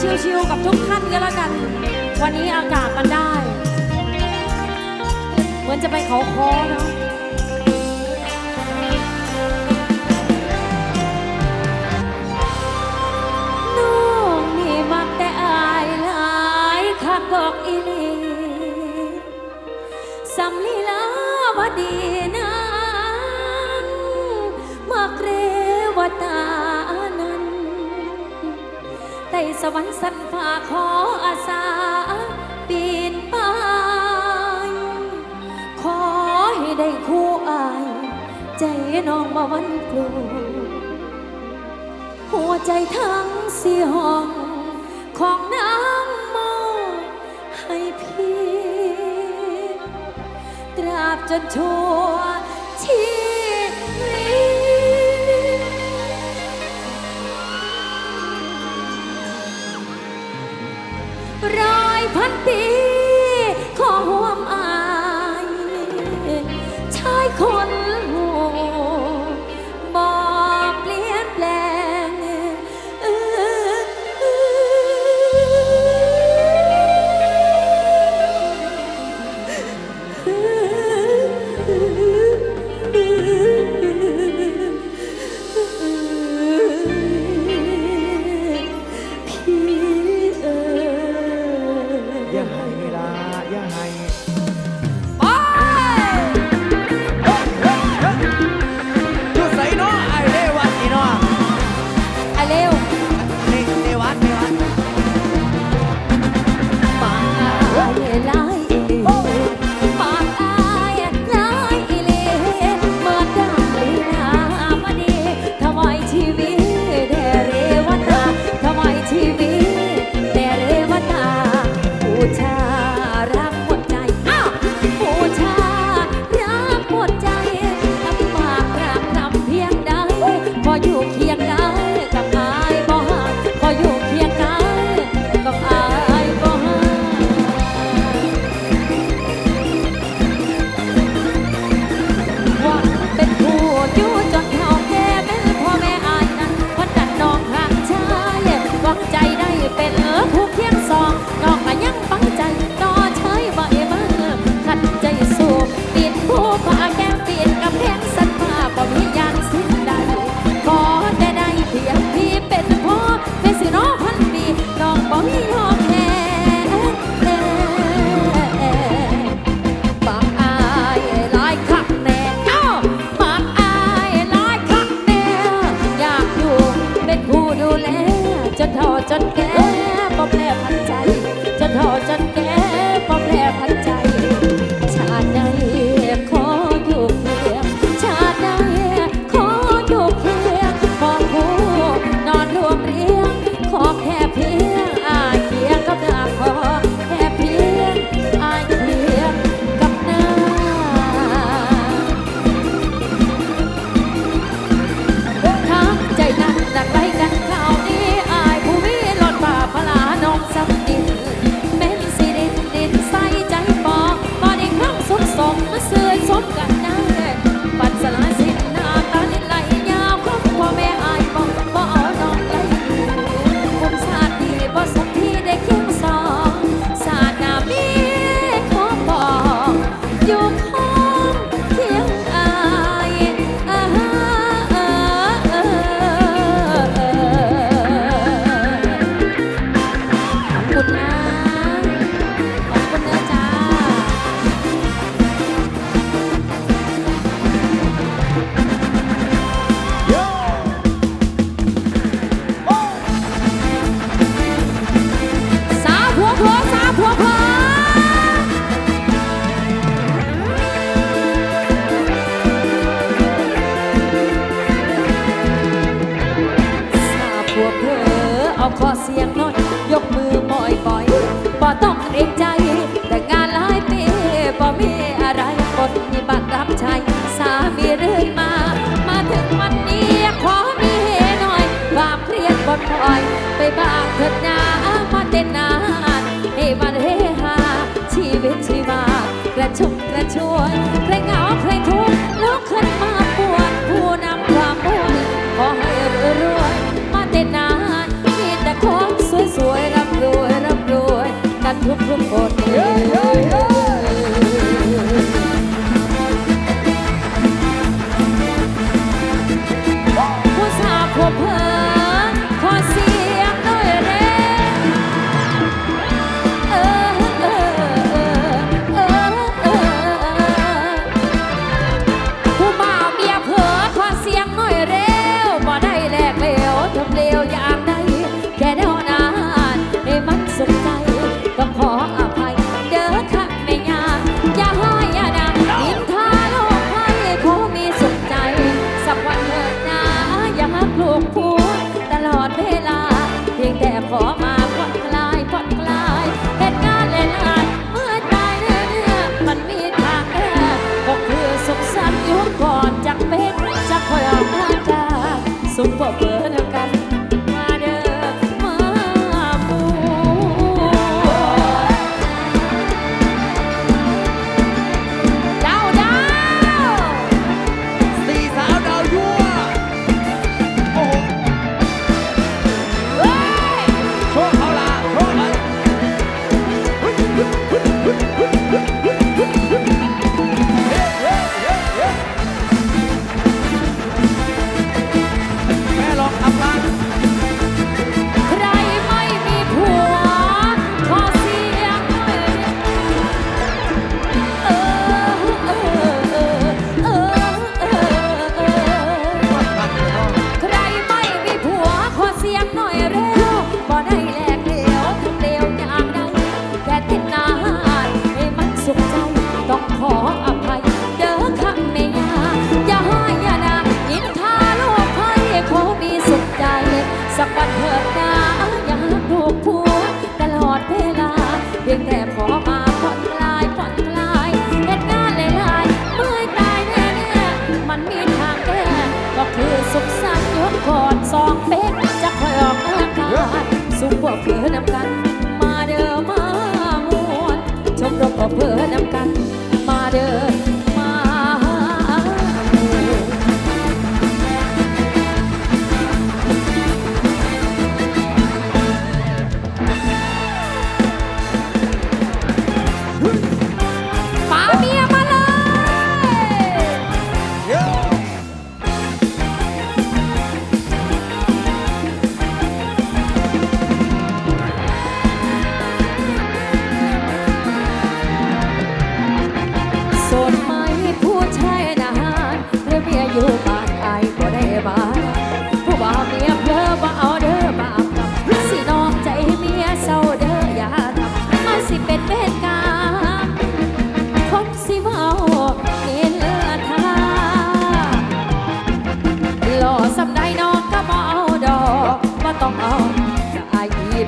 ชิวๆกับทุกท่านก็แล้วกัน วันนี้อากาศมันได้ เหมือนจะไปเขาคอเนาะน้องนี่มักแต่อายหลายคักดอกอีลีสำลีลาวดี สวรรค์สันฝ่าขออาสาปีนป้ายขอให้ได้คู่อาย ใจน้องมาวันกลัวหัวใจทั้งสี่ห้องของนางมอให้พี่ตราบจนชั่วชี Про ระชุมกระชวน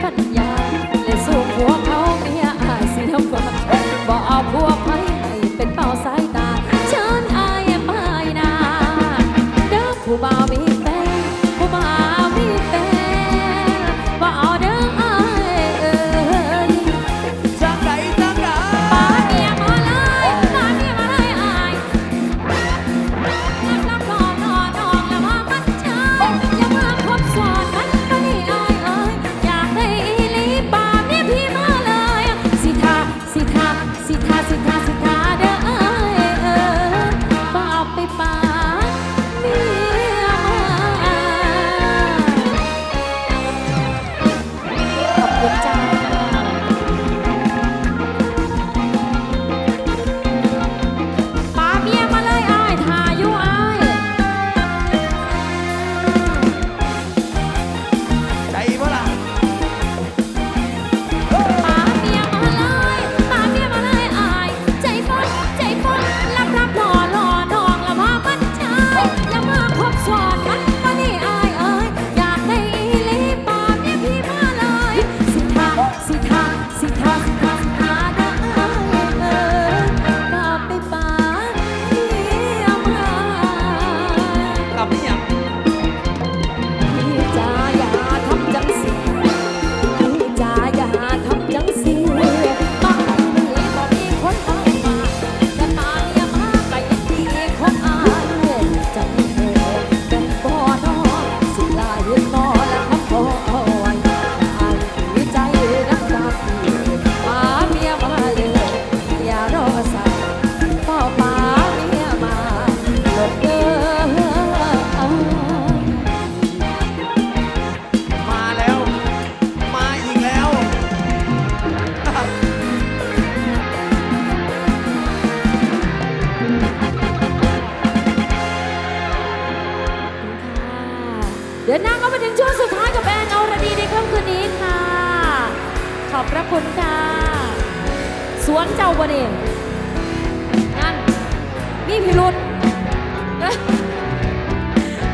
看 วนเจ้าบ่เด่นนั่นนี่พิรุษ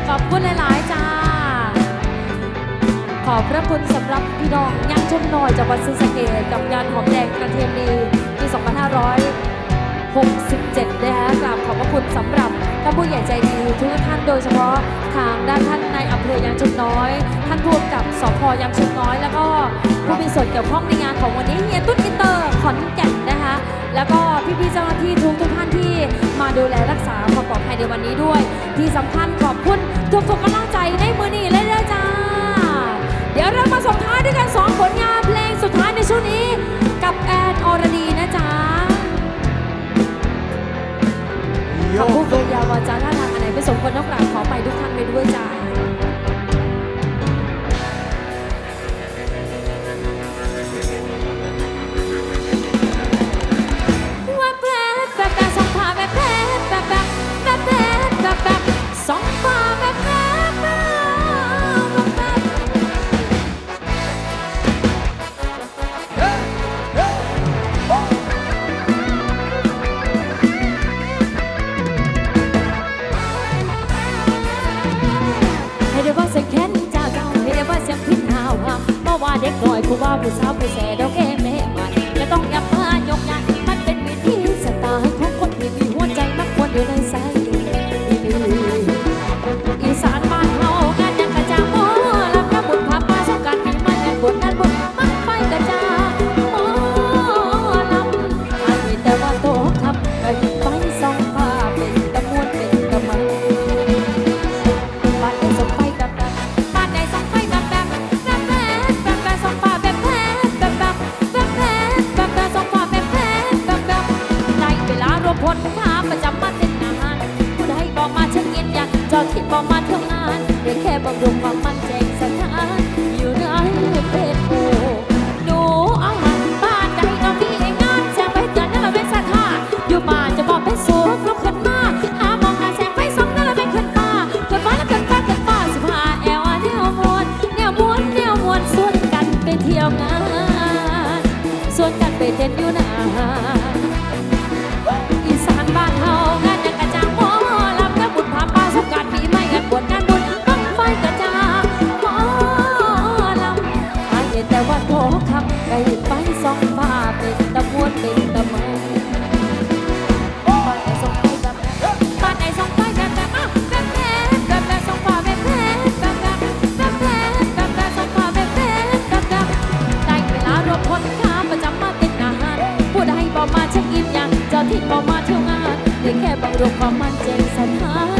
ขอบคุณหลาย ๆ จ้า ขอบพระคุณสำหรับพี่น้องยังชมน่อยจากวัดศรีสะเกดกับยานหอมแดงกระเทียมดีปี 2567 นะคะกราบขอบพระคุณสำหรับท่านผู้ใหญ่ใจดีทุกท่านโดยเฉพาะทางด้านท่านนายอำเภอยางชุมน้อย ท่านผู้กกับสพยางชุมน้อย แล้วก็ผู้มีส่วนเกี่ยวข้องในงานของวันนี้เฮียตุ้นอินเตอร์ขอนแก่น แล้วก็พี่ๆเจ้าหน้าที่ทุกทุกท่านที่มาดูแลรักษาความปลอดภัยในวันนี้ด้วย ที่สำคัญขอบคุณทุกๆกำลังใจในมือนี้เลยเด้อจ้า เดี๋ยวเรามาส่งท้ายด้วยกันสองผลงานเพลงสุดท้ายในช่วงนี้ กับแอนอรดีนะจ๊ะขอบคุณยาวาจาท่าทางอัไหนไม่สมควรนอกหลังขอไปทุกท่านไปด้วยจ้า night. รวมความมั่นใจศรัท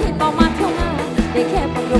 ที่ต่อมาเท่านั้นได้แค่ประโย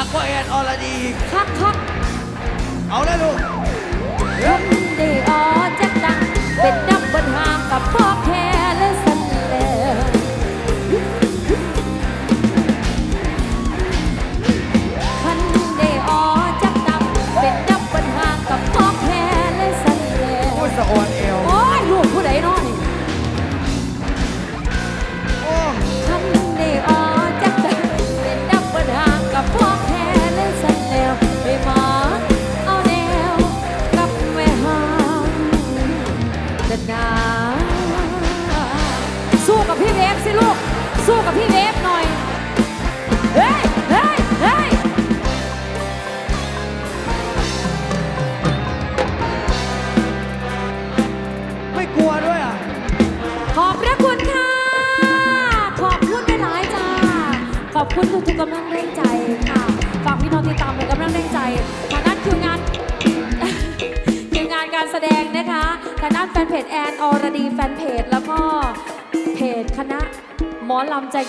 อัควาแอนออรดีคักคักเอาแล้วลูก เป็นเดออจักตังเป็น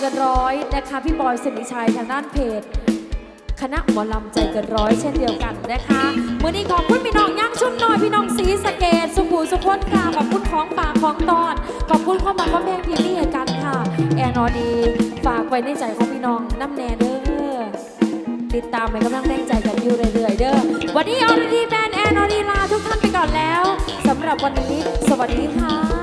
เกินร้อยนะคะพี่บอยสินิชัยทางด้านเพจคณะหมอลำใจเกินร้อยเช่นเดียวกันนะคะวันนี้ขอบคุณพี่น้องย่างชุมน้อยพี่น้องสีสเกตสุขุสุขนค่ะขอบคุณของป่าของตอน ขอบคุณข้อมันข้อแม่พี่นี่กันค่ะ แอนอดีฝากไว้ในใจของพี่น้องน้ำแน่เด้อติดตามไปกำลังแรงใจกันอยู่เรื่อยๆเด้อวันนี้ออร์ดีแบนแอนอดีลาทุกท่านไปก่อนแล้วสำหรับวันนี้ สวัสดีค่ะ